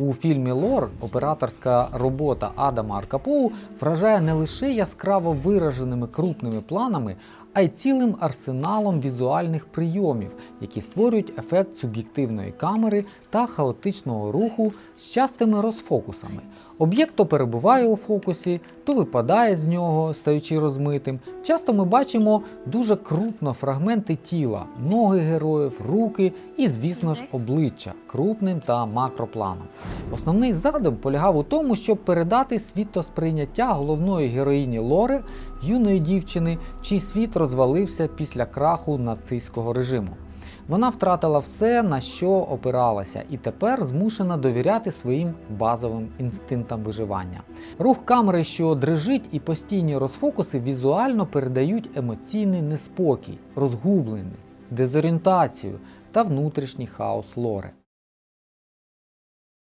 У фільмі Лор операторська робота Адама Аркапоу вражає не лише яскраво вираженими крупними планами, а й цілим арсеналом візуальних прийомів, які створюють ефект суб'єктивної камери та хаотичного руху з частими розфокусами. Об'єкт то перебуває у фокусі, то випадає з нього, стаючи розмитим. Часто ми бачимо дуже крупно фрагменти тіла, ноги героїв, руки і, звісно ж, обличчя крупним та макропланом. Основний задум полягав у тому, щоб передати світосприйняття головної героїні Лори, юної дівчини, чий світ розвалився після краху нацистського режиму. Вона втратила все, на що опиралася, і тепер змушена довіряти своїм базовим інстинктам виживання. Рух камери, що дрижить, і постійні розфокуси візуально передають емоційний неспокій, розгубленість, дезорієнтацію та внутрішній хаос лори.